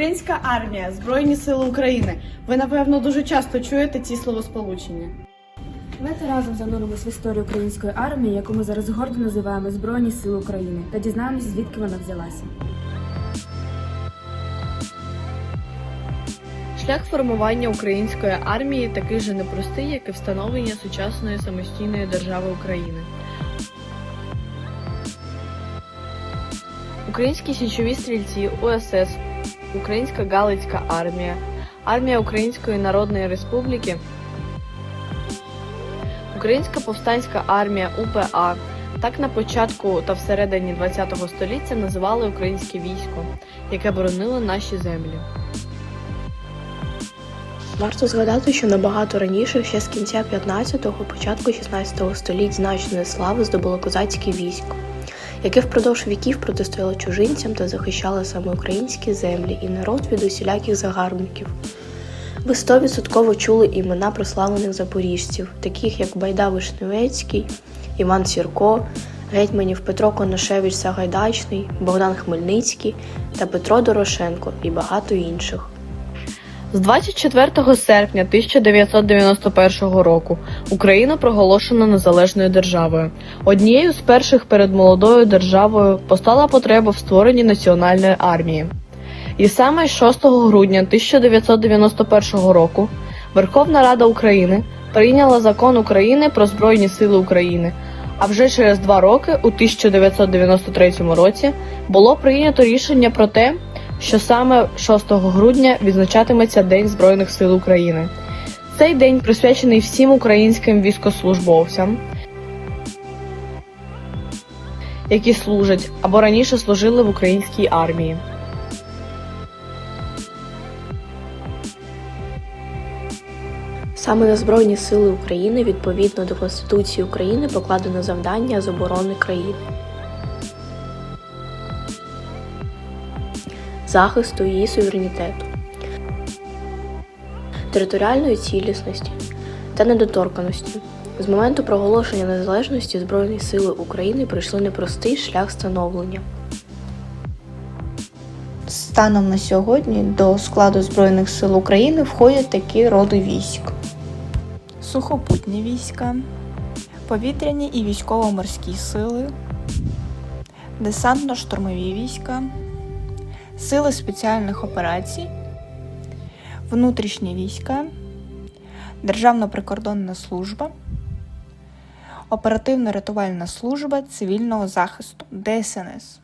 Українська армія, Збройні Сили України. Ви напевно дуже часто чуєте ці словосполучення. Давайте разом зануримось в історію української армії, яку ми зараз гордо називаємо Збройні Сили України, та дізнаємось, звідки вона взялася. Шлях формування української армії такий же непростий, як і встановлення сучасної самостійної держави України. Українські січові стрільці УСС, Українська Галицька армія, армія Української Народної Республіки, Українська повстанська армія УПА. Так на початку та всередині ХХ століття називали українське військо, яке боронило наші землі. Варто згадати, що набагато раніше, ще з кінця 15-го, початку 16-го століть значної слави здобуло козацьке військо, яке впродовж віків протистояло чужинцям та захищало саме українські землі і народ від усіляких загарбників. Ви стовідсотково чули імена прославлених запоріжців, таких як Байда Вишневецький, Іван Сірко, гетьманів Петро Конашевич Сагайдачний, Богдан Хмельницький та Петро Дорошенко і багато інших. З 24 серпня 1991 року Україна проголошена незалежною державою. Однією з перших перед молодою державою постала потреба в створенні національної армії. І саме 6 грудня 1991 року Верховна Рада України прийняла закон України про Збройні Сили України. А вже через два роки, у 1993 році, було прийнято рішення про те, що саме 6 грудня відзначатиметься День Збройних сил України. Цей день присвячений всім українським військовослужбовцям, які служать або раніше служили в українській армії. Саме на Збройні Сили України відповідно до Конституції України покладено завдання з оборони країни, захисту її суверенітету, територіальної цілісності та недоторканості. З моменту проголошення незалежності Збройні Сили України пройшли непростий шлях становлення. Станом на сьогодні до складу Збройних сил України входять такі роди військ. сухопутні війська, повітряні і військово-морські сили, десантно-штурмові війська, сили спеціальних операцій, внутрішні війська, Державна прикордонна служба, оперативно-рятувальна служба цивільного захисту ДСНС.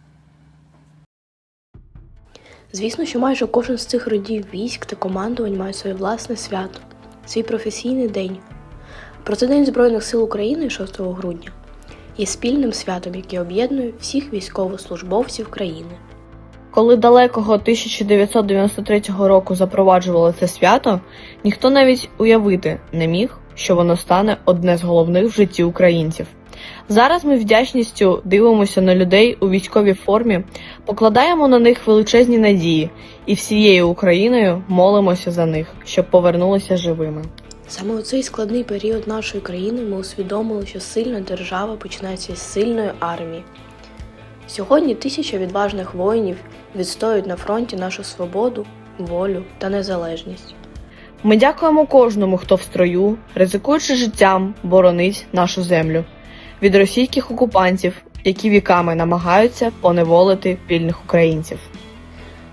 Звісно, що майже кожен з цих родів військ та командувань має своє власне свято, свій професійний день. Проте День Збройних сил України 6 грудня є спільним святом, яке об'єднує всіх військовослужбовців країни. Коли далекого 1993 року запроваджували це свято, ніхто навіть уявити не міг, що воно стане одне з головних в житті українців. Зараз ми вдячністю дивимося на людей у військовій формі, покладаємо на них величезні надії і всією Україною молимося за них, щоб повернулися живими. Саме у цей складний період нашої країни ми усвідомили, що сильна держава починається з сильної армії. Сьогодні тисяча відважних воїнів відстоюють на фронті нашу свободу, волю та незалежність. Ми дякуємо кожному, хто в строю, ризикуючи життям, боронить нашу землю від російських окупантів, які віками намагаються поневолити вільних українців.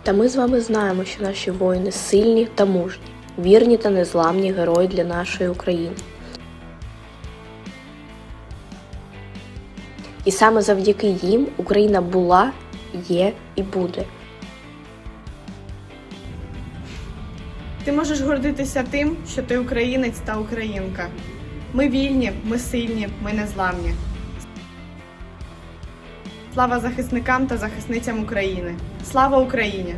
Та ми з вами знаємо, що наші воїни сильні та мужні, вірні та незламні герої для нашої України. І саме завдяки їм Україна була, є і буде. Ти можеш гордитися тим, що ти українець та українка. Ми вільні, ми сильні, ми незламні. Слава захисникам та захисницям України! Слава Україні!